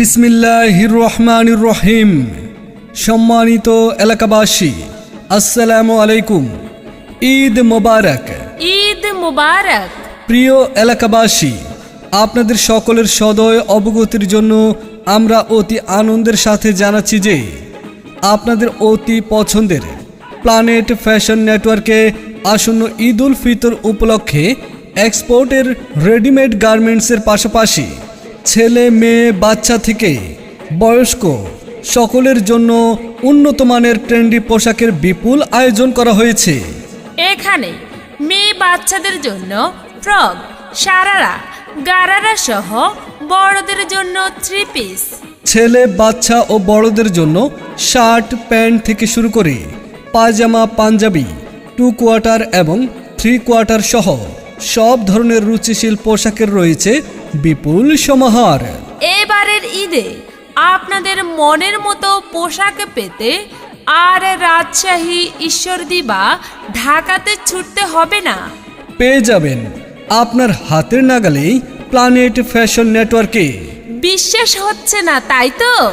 বিসমিল্লাহির রহমানির রহিম সম্মানিত এলাকাবাসী আসসালামু আলাইকুম। ঈদ মোবারক। ঈদ মুবারক। প্রিয় এলাকাবাসী আপনাদের সকলের সদয় অবগতির জন্য আমরা অতি আনন্দের সাথে জানাচ্ছি যে আপনাদের অতি পছন্দের প্ল্যানেট ফ্যাশন নেটওয়ার্কে আসন্ন ঈদ উল ফিতর উপলক্ষে এক্সপোর্টের রেডিমেড গার্মেন্টসের পাশাপাশি ছেলে মেয়ে বাচ্চা থেকে বয়স্ক সকলের জন্য উন্নত মানের ট্রেন্ডি পোশাকের বিপুল আয়োজন করা হয়েছে। এখানে মেয়ে বাচ্চাদের জন্য ফ্রক সারারা গারারা সহ বড়দের জন্য থ্রি পিস ছেলে বাচ্চা ও বড়দের জন্য শার্ট প্যান্ট থেকে শুরু করে পায়জামা পাঞ্জাবি টু কোয়ার্টার এবং থ্রি কোয়ার্টার সহ সব ধরনের রুচিশীল পোশাকের রয়েছে বিপুল সমাহার। এবারের ঈদে আপনাদের মনের মতো পোশাক পেতে আর রাজশাহী ঈশ্বরদী বা ঢাকাতে ছুটতে হবে না। পেয়ে যাবেন আপনার হাতের নাগালেই প্ল্যানেট ফ্যাশন নেটওয়ার্কে বিশ্বাস হচ্ছে না তাই তো?